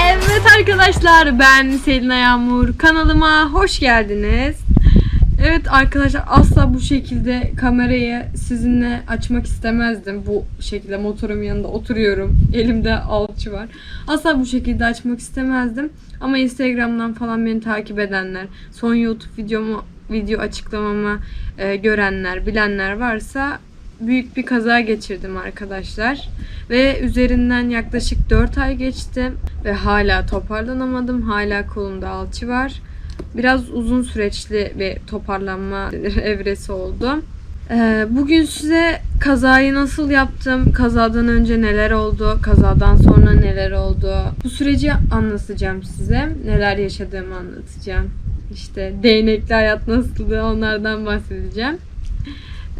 Evet arkadaşlar ben Selina Yağmur kanalıma hoş geldiniz. Evet arkadaşlar asla bu şekilde kamerayı sizinle açmak istemezdim. Bu şekilde motorum yanında oturuyorum. Elimde alçı var. Asla bu şekilde açmak istemezdim. Ama Instagram'dan falan beni takip edenler, son YouTube videomu video açıklamamı e, görenler, bilenler varsa büyük bir kaza geçirdim arkadaşlar. Ve üzerinden yaklaşık 4 ay geçti ve hala toparlanamadım. Hala kolumda alçı var. Biraz uzun süreçli bir toparlanma evresi oldu. Ee, Bugün size kazayı nasıl yaptım, kazadan önce neler oldu, kazadan sonra neler oldu. Bu süreci anlatacağım size. Neler yaşadığımı anlatacağım. İşte değnekli hayat nasıldı onlardan bahsedeceğim.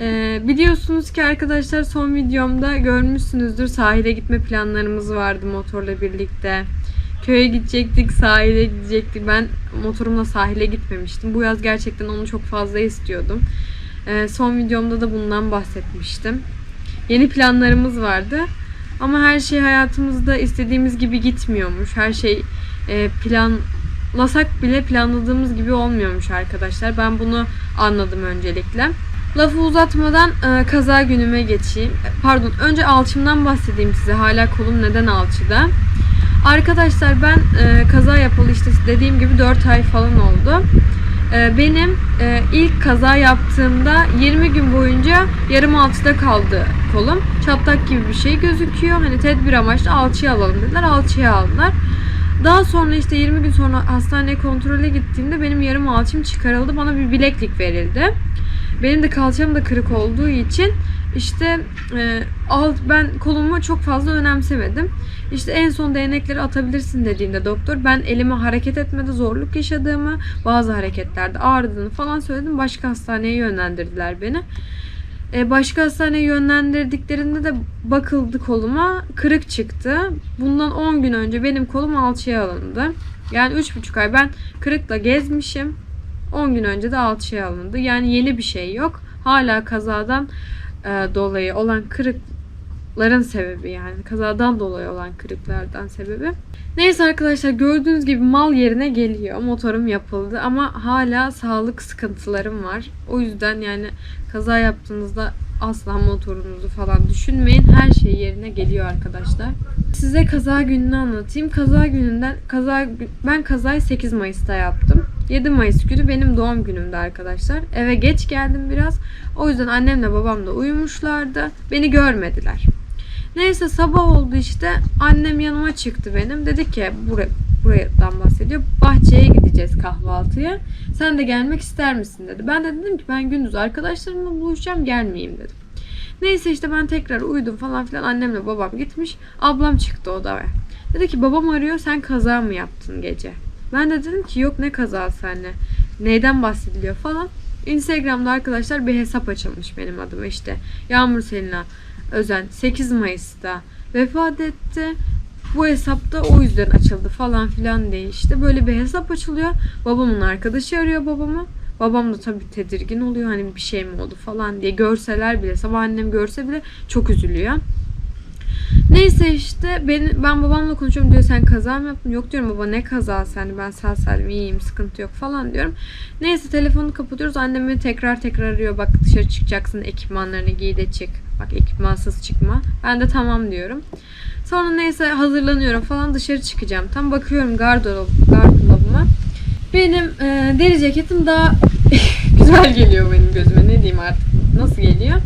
Ee, biliyorsunuz ki arkadaşlar son videomda görmüşsünüzdür sahile gitme planlarımız vardı motorla birlikte. Köye gidecektik, sahile gidecektik. Ben motorumla sahile gitmemiştim. Bu yaz gerçekten onu çok fazla istiyordum. Ee, son videomda da bundan bahsetmiştim. Yeni planlarımız vardı. Ama her şey hayatımızda istediğimiz gibi gitmiyormuş. Her şey e, planlasak bile planladığımız gibi olmuyormuş arkadaşlar. Ben bunu anladım öncelikle. Lafı uzatmadan e, kaza günüme geçeyim. Pardon, önce alçımdan bahsedeyim size. Hala kolum neden alçıda? Arkadaşlar ben e, kaza yapalı işte dediğim gibi 4 ay falan oldu. E, benim e, ilk kaza yaptığımda 20 gün boyunca yarım alçıda kaldı kolum. Çatlak gibi bir şey gözüküyor. Hani tedbir amaçlı alçıya alalım dediler. Alçıya aldılar. Daha sonra işte 20 gün sonra hastaneye kontrole gittiğimde benim yarım alçım çıkarıldı. Bana bir bileklik verildi. Benim de kalçam da kırık olduğu için işte e, alt ben kolumu çok fazla önemsemedim. İşte en son değnekleri atabilirsin dediğinde doktor ben elime hareket etmede zorluk yaşadığımı, bazı hareketlerde ağrıdığını falan söyledim. Başka hastaneye yönlendirdiler beni. E, başka hastaneye yönlendirdiklerinde de bakıldı koluma kırık çıktı. Bundan 10 gün önce benim kolum alçıya alındı. Yani 3,5 ay ben kırıkla gezmişim. 10 gün önce de alçıya alındı. Yani yeni bir şey yok. Hala kazadan e, dolayı olan kırıkların sebebi yani kazadan dolayı olan kırıklardan sebebi. Neyse arkadaşlar gördüğünüz gibi mal yerine geliyor. Motorum yapıldı ama hala sağlık sıkıntılarım var. O yüzden yani kaza yaptığınızda asla motorunuzu falan düşünmeyin. Her şey yerine geliyor arkadaşlar. Size kaza gününü anlatayım. Kaza gününden kaza ben kazayı 8 Mayıs'ta yaptım. 7 Mayıs günü benim doğum günümdü arkadaşlar. Eve geç geldim biraz. O yüzden annemle babam da uyumuşlardı. Beni görmediler. Neyse sabah oldu işte. Annem yanıma çıktı benim. Dedi ki buraya, buradan bahsediyor. Bahçeye gideceğiz kahvaltıya. Sen de gelmek ister misin dedi. Ben de dedim ki ben gündüz arkadaşlarımla buluşacağım gelmeyeyim dedim. Neyse işte ben tekrar uyudum falan filan. Annemle babam gitmiş. Ablam çıktı odaya. Dedi ki babam arıyor sen kaza mı yaptın gece? Ben de dedim ki yok ne kazası anne. Neyden bahsediliyor falan. Instagram'da arkadaşlar bir hesap açılmış benim adıma işte. Yağmur Selina Özen 8 Mayıs'ta vefat etti. Bu hesapta o yüzden açıldı falan filan diye işte böyle bir hesap açılıyor. Babamın arkadaşı arıyor babamı. Babam da tabii tedirgin oluyor hani bir şey mi oldu falan diye görseler bile sabah annem görse bile çok üzülüyor. Neyse işte ben, ben babamla konuşuyorum diyor sen kaza mı yaptın? Yok diyorum baba ne kazası hani ben sağ salim iyiyim sıkıntı yok falan diyorum. Neyse telefonu kapatıyoruz annem beni tekrar tekrar arıyor bak dışarı çıkacaksın ekipmanlarını giy de çık. Bak ekipmansız çıkma. Ben de tamam diyorum. Sonra neyse hazırlanıyorum falan dışarı çıkacağım. Tam bakıyorum gardırop, gardırobuma. Benim e, deri ceketim daha güzel geliyor benim gözüme. Ne diyeyim artık nasıl geliyor?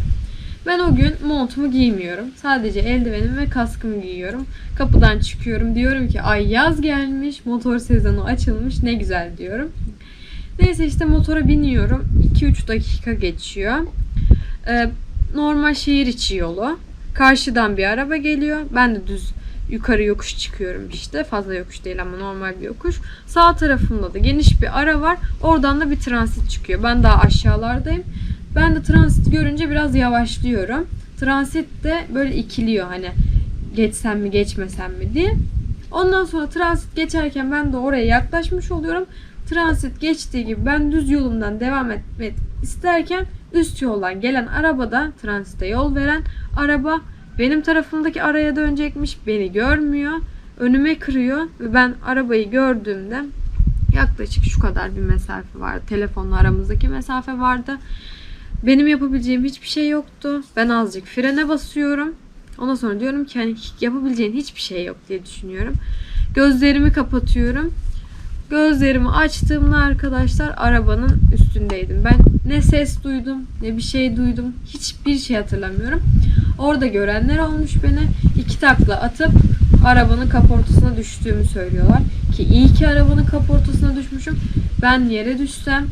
Ben o gün montumu giymiyorum. Sadece eldivenim ve kaskımı giyiyorum. Kapıdan çıkıyorum. Diyorum ki ay yaz gelmiş. Motor sezonu açılmış. Ne güzel diyorum. Neyse işte motora biniyorum. 2-3 dakika geçiyor. Ee, normal şehir içi yolu. Karşıdan bir araba geliyor. Ben de düz yukarı yokuş çıkıyorum işte. Fazla yokuş değil ama normal bir yokuş. Sağ tarafımda da geniş bir ara var. Oradan da bir transit çıkıyor. Ben daha aşağılardayım. Ben de transit görünce biraz yavaşlıyorum. Transit de böyle ikiliyor hani geçsem mi geçmesem mi diye. Ondan sonra transit geçerken ben de oraya yaklaşmış oluyorum. Transit geçtiği gibi ben düz yolumdan devam etmek isterken üst yoldan gelen arabada transite yol veren araba benim tarafımdaki araya dönecekmiş. Beni görmüyor. Önüme kırıyor ve ben arabayı gördüğümde yaklaşık şu kadar bir mesafe vardı. Telefonla aramızdaki mesafe vardı. Benim yapabileceğim hiçbir şey yoktu. Ben azıcık frene basıyorum. Ondan sonra diyorum ki hani yapabileceğin hiçbir şey yok diye düşünüyorum. Gözlerimi kapatıyorum. Gözlerimi açtığımda arkadaşlar arabanın üstündeydim. Ben ne ses duydum ne bir şey duydum. Hiçbir şey hatırlamıyorum. Orada görenler olmuş beni. iki takla atıp arabanın kaportasına düştüğümü söylüyorlar. Ki iyi ki arabanın kaportasına düşmüşüm. Ben yere düşsem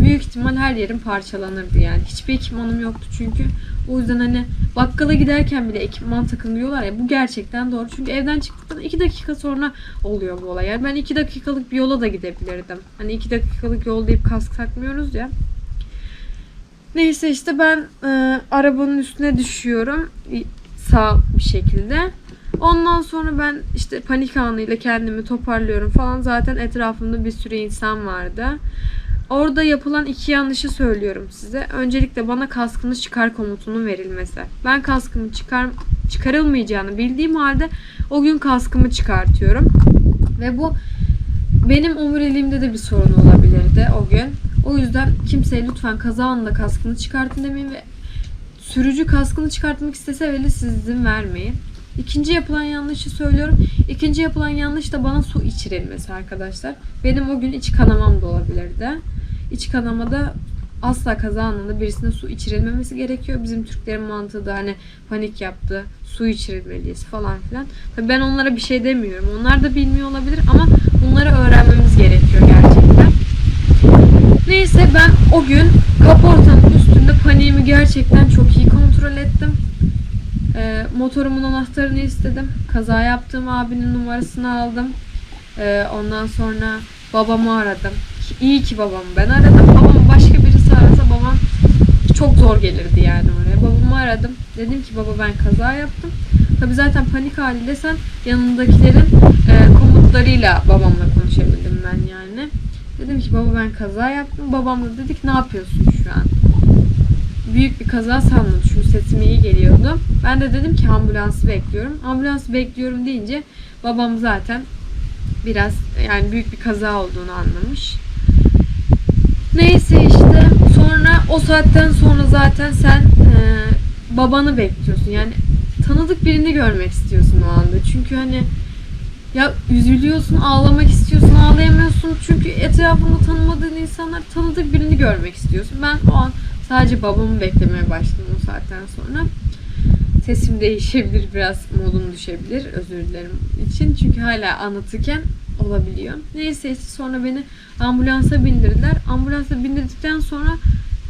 büyük ihtimal her yerim parçalanırdı yani. Hiçbir ekipmanım yoktu çünkü. O yüzden hani bakkala giderken bile ekipman takın diyorlar ya bu gerçekten doğru. Çünkü evden çıktıktan 2 dakika sonra oluyor bu olay. Yani ben 2 dakikalık bir yola da gidebilirdim. Hani 2 dakikalık yol deyip kask takmıyoruz ya. Neyse işte ben e, arabanın üstüne düşüyorum sağ bir şekilde. Ondan sonra ben işte panik anıyla kendimi toparlıyorum falan. Zaten etrafımda bir sürü insan vardı. Orada yapılan iki yanlışı söylüyorum size. Öncelikle bana kaskını çıkar komutunun verilmesi. Ben kaskımı çıkar çıkarılmayacağını bildiğim halde o gün kaskımı çıkartıyorum. Ve bu benim omuriliğimde de bir sorun olabilirdi o gün. O yüzden kimseye lütfen kaza anında kaskını çıkartın demeyin ve sürücü kaskını çıkartmak istese bile siz izin vermeyin. İkinci yapılan yanlışı söylüyorum. İkinci yapılan yanlış da bana su içirilmesi arkadaşlar. Benim o gün iç kanamam da olabilirdi. İç kanamada asla kaza anında birisine su içirilmemesi gerekiyor. Bizim Türklerin mantığı da hani panik yaptı, su içirilmeliyiz falan filan. Tabii ben onlara bir şey demiyorum. Onlar da bilmiyor olabilir ama bunları öğrenmemiz gerekiyor gerçekten. Neyse ben o gün kaportanın üstünde paniğimi gerçekten çok iyi kontrol ettim. Ee, motorumun anahtarını istedim. Kaza yaptığım abinin numarasını aldım. Ee, ondan sonra babamı aradım. İyi ki babamı ben aradım. Babamı başka birisi arasa babam çok zor gelirdi yani oraya. Babamı aradım. Dedim ki baba ben kaza yaptım. Tabi zaten panik haliyle sen yanındakilerin e, komutlarıyla babamla konuşabildim ben yani. Dedim ki baba ben kaza yaptım. Babam da dedik ne yapıyorsun şu an? Büyük bir kaza sandım çünkü sesim iyi geliyordu. Ben de dedim ki ambulansı bekliyorum. Ambulansı bekliyorum deyince babam zaten biraz yani büyük bir kaza olduğunu anlamış. Neyse işte sonra o saatten sonra zaten sen e, babanı bekliyorsun. Yani tanıdık birini görmek istiyorsun o anda. Çünkü hani ya üzülüyorsun, ağlamak istiyorsun, ağlayamıyorsun. Çünkü etrafında tanımadığın insanlar tanıdık birini görmek istiyorsun. Ben o an sadece babamı beklemeye başladım o saatten sonra. Sesim değişebilir, biraz modum düşebilir. Özür dilerim için. Çünkü hala anlatırken olabiliyor. Neyse işte sonra beni ambulansa bindirdiler. Ambulansa bindirdikten sonra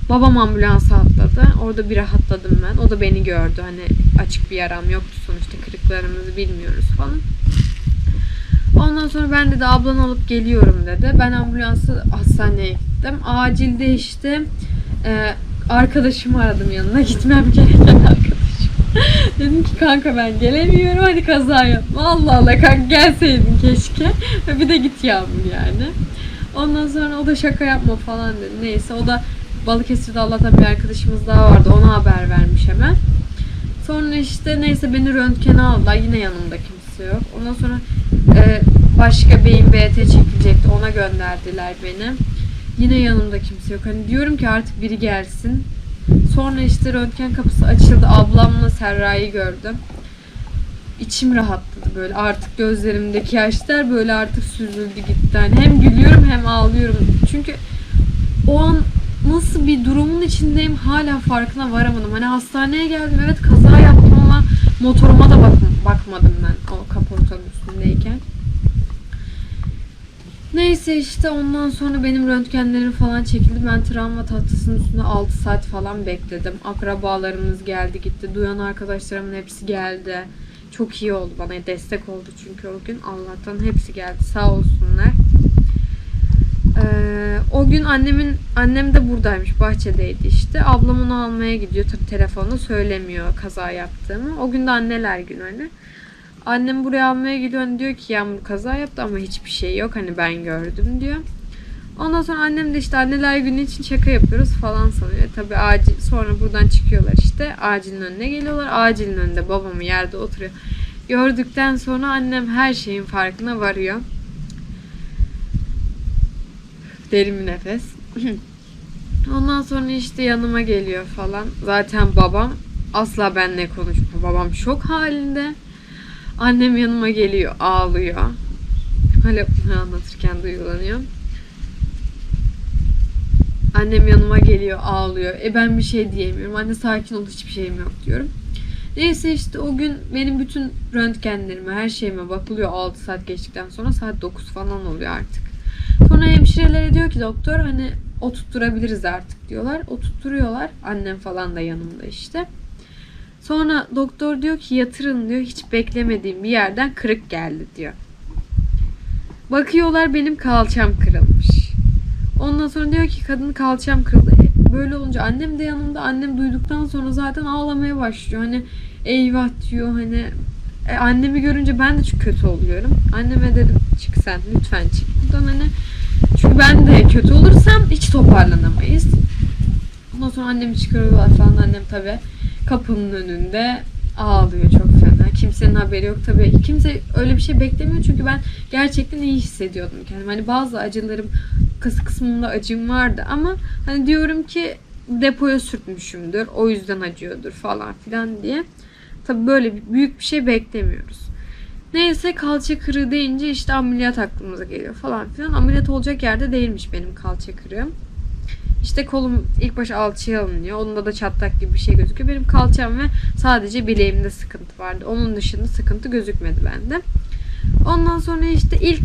babam ambulansa atladı. Orada bir rahatladım ben. O da beni gördü. Hani açık bir yaram yoktu sonuçta. Kırıklarımızı bilmiyoruz falan. Ondan sonra ben de ablanı alıp geliyorum dedi. Ben ambulansı hastaneye gittim. Acilde işte e, arkadaşımı aradım yanına gitmem gereken. Dedim ki kanka ben gelemiyorum hadi kaza yapma. Allah Allah kanka gelseydin keşke. bir de git yavrum yani. Ondan sonra o da şaka yapma falan dedi. Neyse o da Balıkesir'de Allah'tan bir arkadaşımız daha vardı. Ona haber vermiş hemen. Sonra işte neyse beni röntgene aldılar. Yine yanımda kimse yok. Ondan sonra e, başka beyin BT çekilecekti. Ona gönderdiler beni. Yine yanımda kimse yok. Hani diyorum ki artık biri gelsin. Sonra işte röntgen kapısı açıldı. Ablamla Serra'yı gördüm. İçim rahatladı böyle. Artık gözlerimdeki yaşlar böyle artık süzüldü gitti. Hani hem gülüyorum hem ağlıyorum. Çünkü o an nasıl bir durumun içindeyim hala farkına varamadım. Hani hastaneye geldim evet kaza yaptım ama motoruma da bak bakmadım ben o kaportanın üstündeyken. Neyse işte ondan sonra benim röntgenlerim falan çekildi. Ben travma tahtasının üstünde 6 saat falan bekledim. Akrabalarımız geldi gitti. Duyan arkadaşlarımın hepsi geldi. Çok iyi oldu bana destek oldu çünkü o gün Allah'tan hepsi geldi sağ olsunlar. Ee, o gün annemin annem de buradaymış bahçedeydi işte. Ablam onu almaya gidiyor tabii telefonla söylemiyor kaza yaptığımı. O gün de anneler günü hani. Annem buraya almaya gidiyor hani diyor ki Yağmur kaza yaptı ama hiçbir şey yok hani ben gördüm diyor. Ondan sonra annem de işte anneler günü için şaka yapıyoruz falan sanıyor. Tabii acil sonra buradan çıkıyorlar işte acilin önüne geliyorlar. Acilin önünde babamı yerde oturuyor. Gördükten sonra annem her şeyin farkına varıyor. Derin bir nefes. Ondan sonra işte yanıma geliyor falan. Zaten babam asla benimle konuşmuyor. Babam şok halinde. Annem yanıma geliyor, ağlıyor. Hala bunu anlatırken duygulanıyor. Annem yanıma geliyor, ağlıyor. E ben bir şey diyemiyorum. Anne sakin ol, hiçbir şeyim yok diyorum. Neyse işte o gün benim bütün röntgenlerime, her şeyime bakılıyor 6 saat geçtikten sonra. Saat 9 falan oluyor artık. Sonra hemşirelere diyor ki doktor hani oturtturabiliriz artık diyorlar. Oturtturuyorlar. Annem falan da yanımda işte. Sonra doktor diyor ki yatırın diyor. Hiç beklemediğim bir yerden kırık geldi diyor. Bakıyorlar benim kalçam kırılmış. Ondan sonra diyor ki kadın kalçam kırıldı. E, Böyle olunca annem de yanımda. Annem duyduktan sonra zaten ağlamaya başlıyor. Hani eyvah diyor hani e, annemi görünce ben de çok kötü oluyorum. Anneme dedim çık sen lütfen çık buradan hani. Çünkü ben de kötü olursam hiç toparlanamayız. Ondan sonra annemi çıkarıyorlar falan. Annem tabi kapının önünde ağlıyor çok fena. Kimsenin haberi yok tabii. Kimse öyle bir şey beklemiyor çünkü ben gerçekten iyi hissediyordum kendimi. Hani bazı acılarım kıs kısmında acım vardı ama hani diyorum ki depoya sürtmüşümdür. O yüzden acıyordur falan filan diye. Tabii böyle büyük bir şey beklemiyoruz. Neyse kalça kırığı deyince işte ameliyat aklımıza geliyor falan filan. Ameliyat olacak yerde değilmiş benim kalça kırığım. İşte kolum ilk başta alçıya alınıyor. Onda da çatlak gibi bir şey gözüküyor. Benim kalçam ve sadece bileğimde sıkıntı vardı. Onun dışında sıkıntı gözükmedi bende. Ondan sonra işte ilk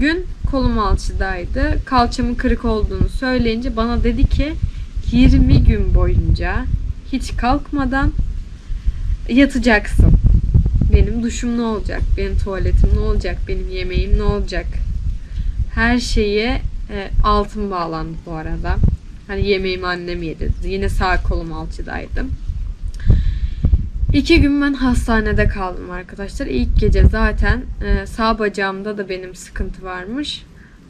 gün kolum alçıdaydı. Kalçamın kırık olduğunu söyleyince bana dedi ki 20 gün boyunca hiç kalkmadan yatacaksın. Benim duşum ne olacak? Benim tuvaletim ne olacak? Benim yemeğim ne olacak? Her şeye e, altın bağlandı bu arada. Hani yemeğimi annem yedirdi. Yine sağ kolum alçıdaydım. İki gün ben hastanede kaldım arkadaşlar. İlk gece zaten e, sağ bacağımda da benim sıkıntı varmış.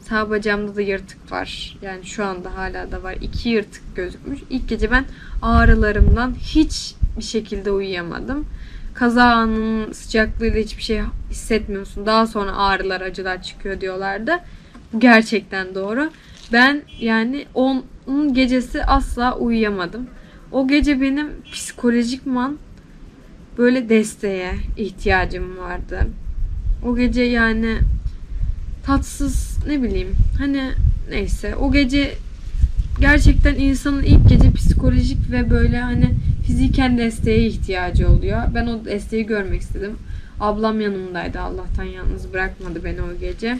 Sağ bacağımda da yırtık var. Yani şu anda hala da var. İki yırtık gözükmüş. İlk gece ben ağrılarımdan hiç bir şekilde uyuyamadım. Kaza anının sıcaklığıyla hiçbir şey hissetmiyorsun. Daha sonra ağrılar, acılar çıkıyor diyorlardı. Bu gerçekten doğru. Ben yani onun gecesi asla uyuyamadım. O gece benim psikolojikman böyle desteğe ihtiyacım vardı. O gece yani tatsız ne bileyim hani neyse o gece gerçekten insanın ilk gece psikolojik ve böyle hani fiziken desteğe ihtiyacı oluyor. Ben o desteği görmek istedim. Ablam yanımdaydı. Allah'tan yalnız bırakmadı beni o gece.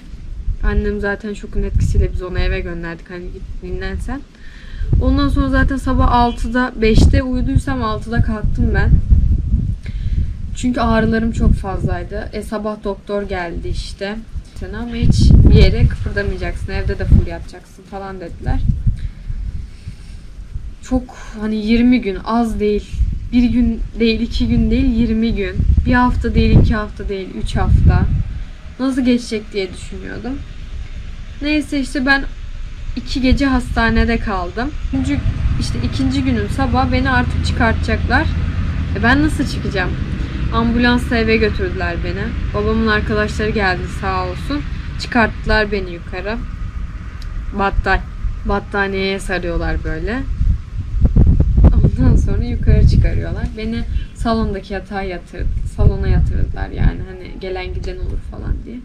Annem zaten şokun etkisiyle biz onu eve gönderdik. Hani git dinlen sen. Ondan sonra zaten sabah 6'da 5'te uyuduysam 6'da kalktım ben. Çünkü ağrılarım çok fazlaydı. E sabah doktor geldi işte. Sen ama hiç bir yere kıpırdamayacaksın. Evde de full yatacaksın falan dediler. Çok hani 20 gün az değil. Bir gün değil, iki gün değil, 20 gün. Bir hafta değil, iki hafta değil, üç hafta. Nasıl geçecek diye düşünüyordum. Neyse işte ben iki gece hastanede kaldım. Üçüncü, işte ikinci günün sabah beni artık çıkartacaklar. E ben nasıl çıkacağım? Ambulansla eve götürdüler beni. Babamın arkadaşları geldi sağ olsun. Çıkarttılar beni yukarı. Battal battaniyeye sarıyorlar böyle. Ondan sonra yukarı çıkarıyorlar. Beni salondaki yatağa yatırdı. Salona yatırdılar yani hani gelen giden olur falan diye.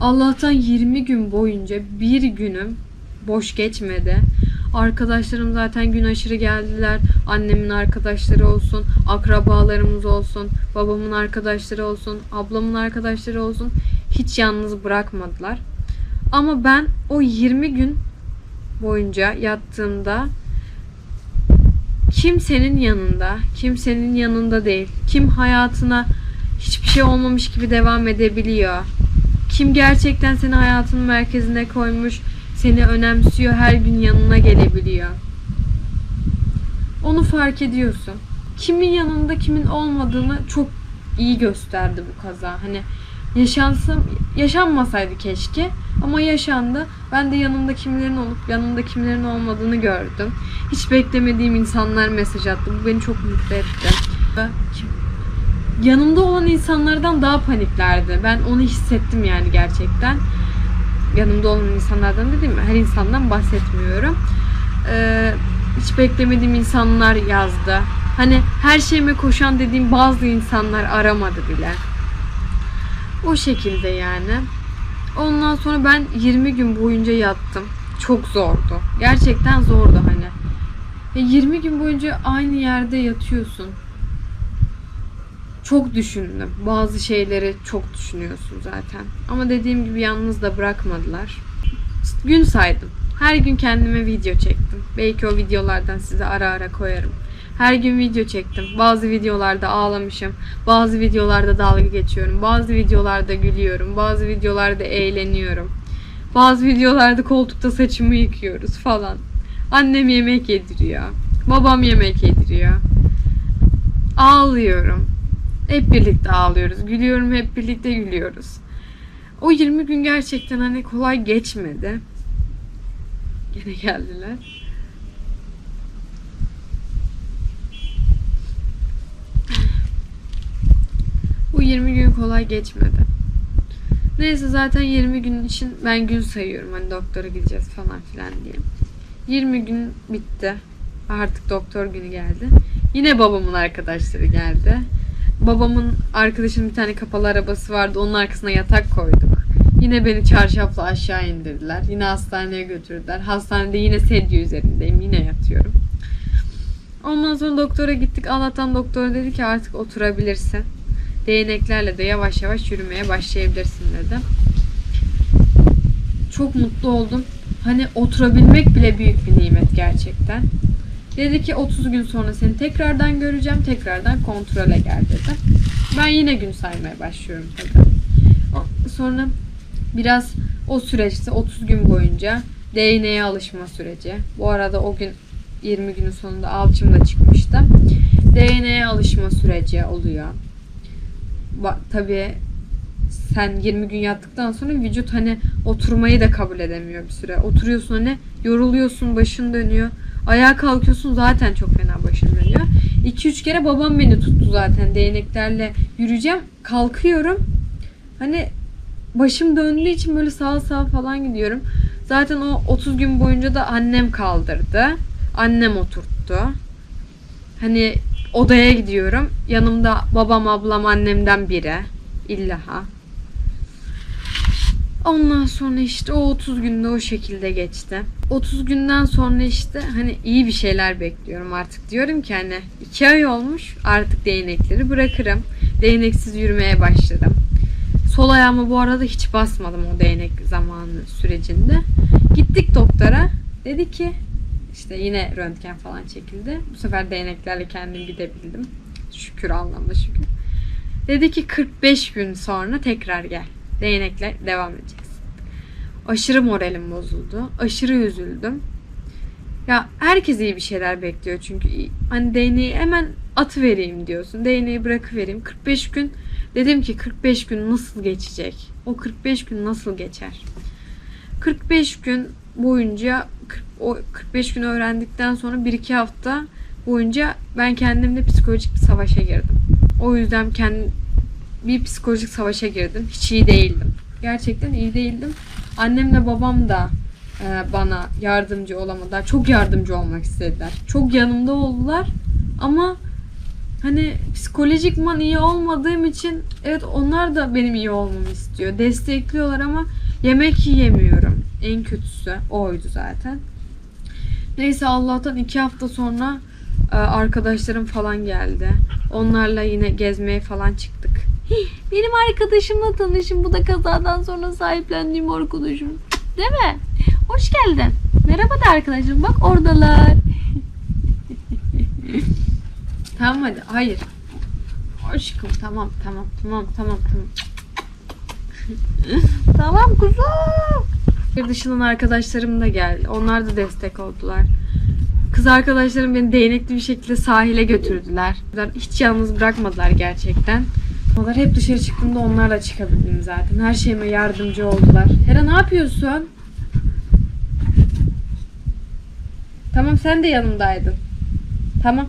Allah'tan 20 gün boyunca bir günüm boş geçmedi. Arkadaşlarım zaten gün aşırı geldiler. Annemin arkadaşları olsun, akrabalarımız olsun, babamın arkadaşları olsun, ablamın arkadaşları olsun. Hiç yalnız bırakmadılar. Ama ben o 20 gün boyunca yattığımda kimsenin yanında, kimsenin yanında değil. Kim hayatına hiçbir şey olmamış gibi devam edebiliyor. Kim gerçekten seni hayatının merkezine koymuş, seni önemsiyor, her gün yanına gelebiliyor. Onu fark ediyorsun. Kimin yanında kimin olmadığını çok iyi gösterdi bu kaza. Hani yaşansın yaşanmasaydı keşke ama yaşandı. Ben de yanımda kimlerin olup yanımda kimlerin olmadığını gördüm. Hiç beklemediğim insanlar mesaj attı. Bu beni çok mutlu etti. Yanımda olan insanlardan daha paniklerdi. Ben onu hissettim yani gerçekten. Yanımda olan insanlardan dedim her insandan bahsetmiyorum. Ee, hiç beklemediğim insanlar yazdı. Hani her şeyime koşan dediğim bazı insanlar aramadı bile. O şekilde yani. Ondan sonra ben 20 gün boyunca yattım. Çok zordu. Gerçekten zordu hani. Ya 20 gün boyunca aynı yerde yatıyorsun. Çok düşündüm. Bazı şeyleri çok düşünüyorsun zaten. Ama dediğim gibi yalnız da bırakmadılar. Gün saydım. Her gün kendime video çektim. Belki o videolardan size ara ara koyarım. Her gün video çektim. Bazı videolarda ağlamışım. Bazı videolarda dalga geçiyorum. Bazı videolarda gülüyorum. Bazı videolarda eğleniyorum. Bazı videolarda koltukta saçımı yıkıyoruz falan. Annem yemek yediriyor. Babam yemek yediriyor. Ağlıyorum. Hep birlikte ağlıyoruz. Gülüyorum hep birlikte gülüyoruz. O 20 gün gerçekten hani kolay geçmedi. Gene geldiler. Bu 20 gün kolay geçmedi. Neyse zaten 20 gün için ben gün sayıyorum hani doktora gideceğiz falan filan diye. 20 gün bitti. Artık doktor günü geldi. Yine babamın arkadaşları geldi. Babamın arkadaşının bir tane kapalı arabası vardı. Onun arkasına yatak koyduk. Yine beni çarşafla aşağı indirdiler. Yine hastaneye götürdüler. Hastanede yine sedye üzerindeyim. Yine yatıyorum. Ondan sonra doktora gittik. Allah'tan doktor dedi ki artık oturabilirsin. Değneklerle de yavaş yavaş yürümeye başlayabilirsin dedi. Çok mutlu oldum. Hani oturabilmek bile büyük bir nimet gerçekten. Dedi ki 30 gün sonra seni tekrardan göreceğim. Tekrardan kontrole gel dedi. Ben yine gün saymaya başlıyorum tabii. Sonra biraz o süreçte 30 gün boyunca DNA'ya alışma süreci. Bu arada o gün 20 günün sonunda alçım da çıkmıştı. DNA'ya alışma süreci oluyor. Ba- tabii sen 20 gün yattıktan sonra vücut hani oturmayı da kabul edemiyor bir süre. Oturuyorsun hani yoruluyorsun, başın dönüyor. Ayağa kalkıyorsun zaten çok fena başın dönüyor. 2-3 kere babam beni tuttu zaten değneklerle yürüyeceğim. Kalkıyorum. Hani başım döndüğü için böyle sağa sağa falan gidiyorum. Zaten o 30 gün boyunca da annem kaldırdı. Annem oturttu. Hani odaya gidiyorum. Yanımda babam, ablam, annemden biri. İllaha. Ondan sonra işte o 30 günde o şekilde geçti. 30 günden sonra işte hani iyi bir şeyler bekliyorum artık. Diyorum ki hani 2 ay olmuş artık değnekleri bırakırım. Değneksiz yürümeye başladım. Sol ayağıma bu arada hiç basmadım o değnek zamanı sürecinde. Gittik doktora. Dedi ki işte yine röntgen falan çekildi. Bu sefer değneklerle kendim gidebildim. Şükür anlamda şükür. Dedi ki 45 gün sonra tekrar gel. Değnekle devam edeceğiz. Aşırı moralim bozuldu. Aşırı üzüldüm. Ya herkes iyi bir şeyler bekliyor çünkü hani değneği hemen at vereyim diyorsun. Değneği bırakıvereyim. 45 gün dedim ki 45 gün nasıl geçecek? O 45 gün nasıl geçer? 45 gün boyunca 40 o 45 gün öğrendikten sonra 1-2 hafta boyunca ben kendimle psikolojik bir savaşa girdim. O yüzden kendim bir psikolojik savaşa girdim. Hiç iyi değildim. Gerçekten iyi değildim. Annemle babam da e, bana yardımcı olamadılar. Çok yardımcı olmak istediler. Çok yanımda oldular. Ama hani psikolojikman iyi olmadığım için evet onlar da benim iyi olmamı istiyor. Destekliyorlar ama yemek yiyemiyorum. En kötüsü oydu zaten. Neyse Allah'tan iki hafta sonra e, arkadaşlarım falan geldi. Onlarla yine gezmeye falan çıktık. Benim arkadaşımla tanışın. Bu da kazadan sonra sahiplendiğim arkadaşım. Değil mi? Hoş geldin. Merhaba da arkadaşım. Bak oradalar. tamam hadi. Hayır. Aşkım tamam tamam tamam tamam tamam. tamam kuzum. Bir dışından arkadaşlarım da geldi. Onlar da destek oldular. Kız arkadaşlarım beni değnekli bir şekilde sahile götürdüler. Hiç yalnız bırakmadılar gerçekten. Onlar hep dışarı çıktığımda onlarla çıkabildim zaten. Her şeyime yardımcı oldular. Hera ne yapıyorsun? Tamam sen de yanımdaydın. Tamam.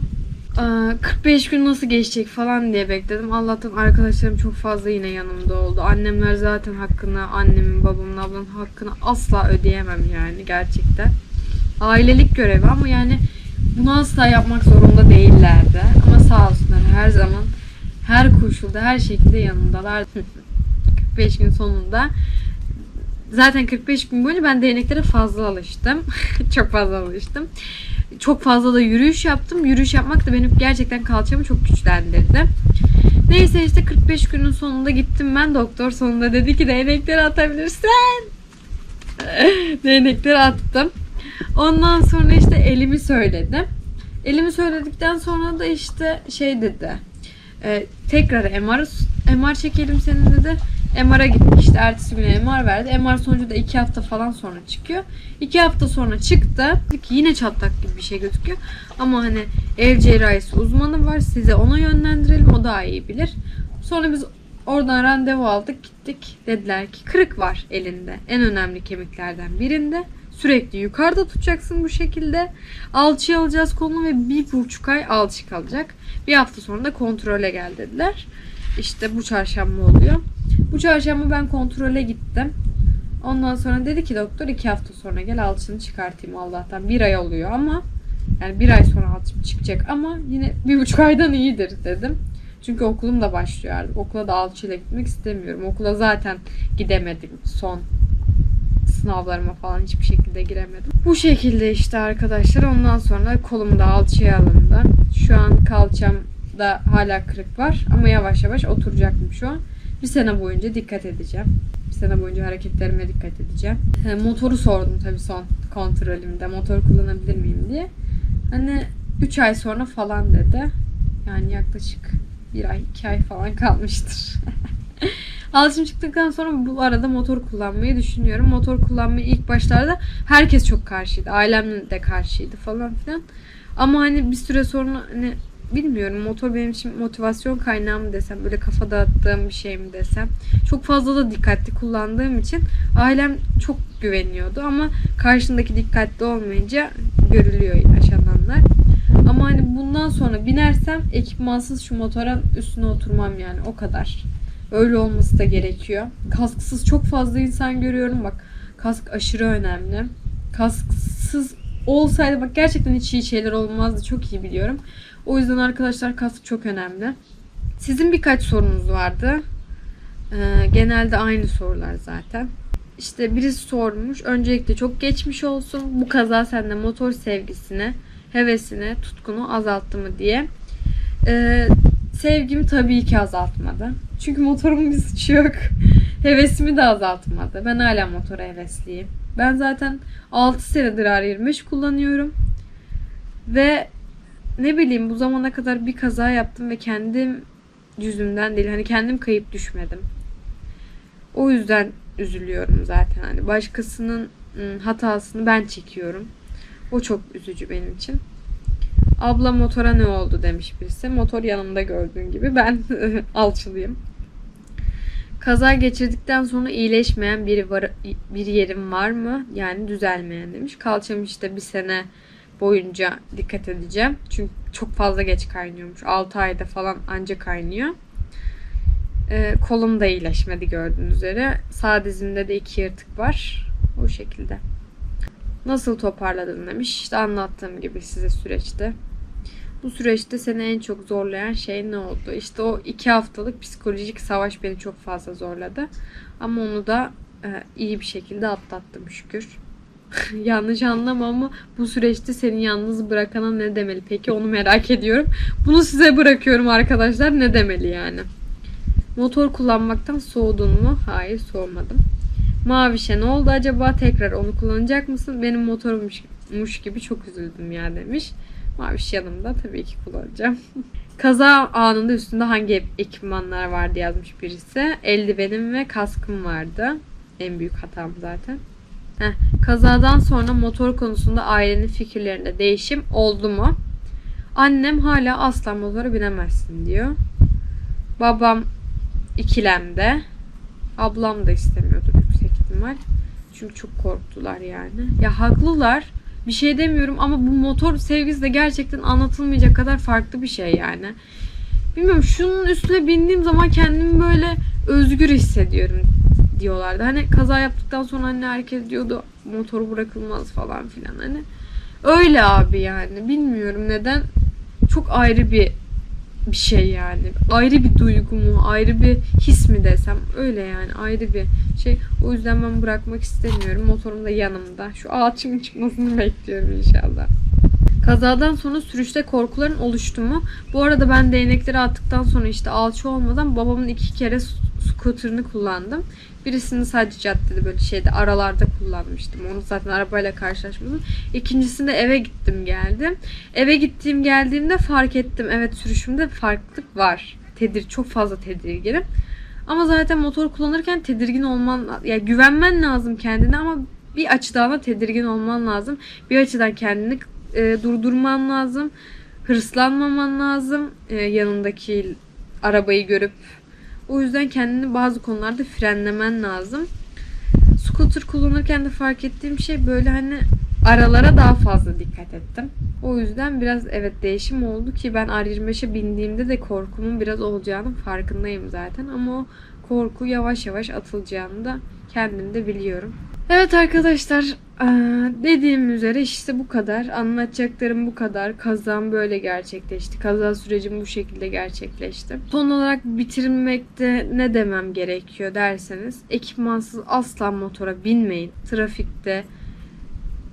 Aa, 45 gün nasıl geçecek falan diye bekledim. Allah'tan arkadaşlarım çok fazla yine yanımda oldu. Annemler zaten hakkını, annemin, babamın, ablamın hakkını asla ödeyemem yani gerçekten. Ailelik görevi ama yani bunu asla yapmak zorunda değillerdi. Ama sağ olsunlar her zaman, her koşulda, her şekilde yanımdalar. 45 gün sonunda Zaten 45 gün boyunca ben değneklere fazla alıştım. çok fazla alıştım. Çok fazla da yürüyüş yaptım. Yürüyüş yapmak da benim gerçekten kalçamı çok güçlendirdi. Neyse işte 45 günün sonunda gittim ben. Doktor sonunda dedi ki değnekleri atabilirsen. değnekleri attım. Ondan sonra işte elimi söyledim. Elimi söyledikten sonra da işte şey dedi. E, tekrar MR, MR çekelim senin dedi. MR'a gittik işte ertesi gün MR verdi. MR sonucu da 2 hafta falan sonra çıkıyor. 2 hafta sonra çıktı. Yine çatlak gibi bir şey gözüküyor. Ama hani ev cerrahisi uzmanı var. Size ona yönlendirelim. O daha iyi bilir. Sonra biz oradan randevu aldık gittik. Dediler ki kırık var elinde. En önemli kemiklerden birinde. Sürekli yukarıda tutacaksın bu şekilde. Alçı alacağız kolunu ve bir buçuk ay alçı kalacak. Bir hafta sonra da kontrole gel dediler. İşte bu çarşamba oluyor. Bu çarşamba ben kontrole gittim. Ondan sonra dedi ki doktor iki hafta sonra gel alçını çıkartayım Allah'tan. Bir ay oluyor ama yani bir ay sonra alçım çıkacak ama yine bir buçuk aydan iyidir dedim. Çünkü okulum da başlıyor artık. Okula da alçıyla gitmek istemiyorum. Okula zaten gidemedim son sınavlarıma falan hiçbir şekilde giremedim. Bu şekilde işte arkadaşlar. Ondan sonra kolumda alçıya alındı. Şu an kalçamda hala kırık var ama yavaş yavaş oturacakmış şu an. Bir sene boyunca dikkat edeceğim. Bir sene boyunca hareketlerime dikkat edeceğim. He, motoru sordum tabii son kontrolümde. Motor kullanabilir miyim diye. Hani 3 ay sonra falan dedi. Yani yaklaşık bir ay, iki ay falan kalmıştır. Alışım çıktıktan sonra bu arada motor kullanmayı düşünüyorum. Motor kullanmayı ilk başlarda herkes çok karşıydı. Ailem de karşıydı falan filan. Ama hani bir süre sonra hani bilmiyorum motor benim için motivasyon kaynağı mı desem böyle kafa dağıttığım bir şey mi desem çok fazla da dikkatli kullandığım için ailem çok güveniyordu ama karşındaki dikkatli olmayınca görülüyor yaşananlar. Ama hani bundan sonra binersem ekipmansız şu motora üstüne oturmam yani o kadar. Öyle olması da gerekiyor. Kasksız çok fazla insan görüyorum bak. Kask aşırı önemli. Kasksız olsaydı bak gerçekten hiç iyi şeyler olmazdı. Çok iyi biliyorum. O yüzden arkadaşlar kask çok önemli. Sizin birkaç sorunuz vardı. Ee, genelde aynı sorular zaten. İşte birisi sormuş. Öncelikle çok geçmiş olsun. Bu kaza sende motor sevgisini, hevesini, tutkunu azalttı mı diye. Ee, sevgimi tabii ki azaltmadı. Çünkü motorumun bir suçu yok. Hevesimi de azaltmadı. Ben hala motora hevesliyim. Ben zaten 6 senedir R25 kullanıyorum. Ve ne bileyim bu zamana kadar bir kaza yaptım ve kendim yüzümden değil hani kendim kayıp düşmedim. O yüzden üzülüyorum zaten hani başkasının ım, hatasını ben çekiyorum. O çok üzücü benim için. Abla motora ne oldu demiş birisi. Motor yanımda gördüğün gibi ben alçılıyım. Kaza geçirdikten sonra iyileşmeyen bir var, bir yerim var mı? Yani düzelmeyen demiş. Kalçam işte bir sene boyunca dikkat edeceğim. Çünkü çok fazla geç kaynıyormuş. 6 ayda falan anca kaynıyor. Ee, kolum da iyileşmedi gördüğünüz üzere. Sağ dizimde de iki yırtık var. O şekilde. Nasıl toparladın demiş. İşte anlattığım gibi size süreçte. Bu süreçte seni en çok zorlayan şey ne oldu? İşte o iki haftalık psikolojik savaş beni çok fazla zorladı. Ama onu da e, iyi bir şekilde atlattım şükür. Yanlış anlama ama bu süreçte seni yalnız bırakana ne demeli? Peki onu merak ediyorum. Bunu size bırakıyorum arkadaşlar. Ne demeli yani? Motor kullanmaktan soğudun mu? Hayır soğumadım. Mavişe ne oldu acaba? Tekrar onu kullanacak mısın? Benim motorummuş gibi çok üzüldüm ya demiş. Maviş yanımda tabii ki kullanacağım. Kaza anında üstünde hangi ekipmanlar vardı yazmış birisi. Eldivenim ve kaskım vardı. En büyük hatam zaten. Heh, kazadan sonra motor konusunda ailenin fikirlerinde değişim oldu mu? Annem hala asla motora binemezsin diyor. Babam ikilemde. Ablam da istemiyordur yüksek ihtimal. Çünkü çok korktular yani. Ya haklılar. Bir şey demiyorum ama bu motor sevgisi de gerçekten anlatılmayacak kadar farklı bir şey yani. Bilmiyorum şunun üstüne bindiğim zaman kendimi böyle özgür hissediyorum diyorlardı. Hani kaza yaptıktan sonra hani herkes diyordu motoru bırakılmaz falan filan hani. Öyle abi yani. Bilmiyorum neden. Çok ayrı bir bir şey yani. Ayrı bir duygu mu, ayrı bir his mi desem. Öyle yani ayrı bir şey. O yüzden ben bırakmak istemiyorum. Motorum da yanımda. Şu ağaçın çıkmasını bekliyorum inşallah. Kazadan sonra sürüşte korkuların oluştu mu? Bu arada ben değnekleri attıktan sonra işte alçı olmadan babamın iki kere s- scooter'ını kullandım. Birisini sadece caddede böyle şeyde aralarda kullanmıştım. Onu zaten arabayla karşılaşmadım. İkincisinde eve gittim geldim. Eve gittiğim geldiğimde fark ettim. Evet sürüşümde farklılık var. Tedir çok fazla tedirginim. Ama zaten motor kullanırken tedirgin olman, ya güvenmen lazım kendine ama bir açıdan da tedirgin olman lazım. Bir açıdan kendini e, durdurman lazım. Hırslanmaman lazım. e, yanındaki arabayı görüp. O yüzden kendini bazı konularda frenlemen lazım. Scooter kullanırken de fark ettiğim şey böyle hani aralara daha fazla dikkat ettim. O yüzden biraz evet değişim oldu ki ben R25'e bindiğimde de korkumun biraz olacağının farkındayım zaten ama o korku yavaş yavaş atılacağını da kendim de biliyorum. Evet arkadaşlar eee, dediğim üzere işte bu kadar. Anlatacaklarım bu kadar. Kazam böyle gerçekleşti. Kaza sürecim bu şekilde gerçekleşti. Son olarak bitirmekte ne demem gerekiyor derseniz ekipmansız asla motora binmeyin. Trafikte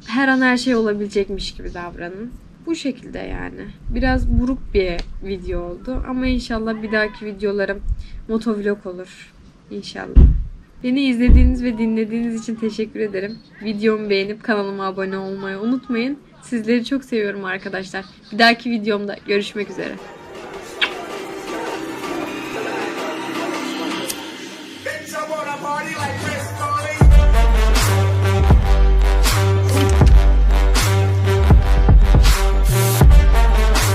her an her şey olabilecekmiş gibi davranın. Bu şekilde yani. Biraz buruk bir video oldu ama inşallah bir dahaki videolarım motovlog olur. İnşallah. Beni izlediğiniz ve dinlediğiniz için teşekkür ederim. Videomu beğenip kanalıma abone olmayı unutmayın. Sizleri çok seviyorum arkadaşlar. Bir dahaki videomda görüşmek üzere.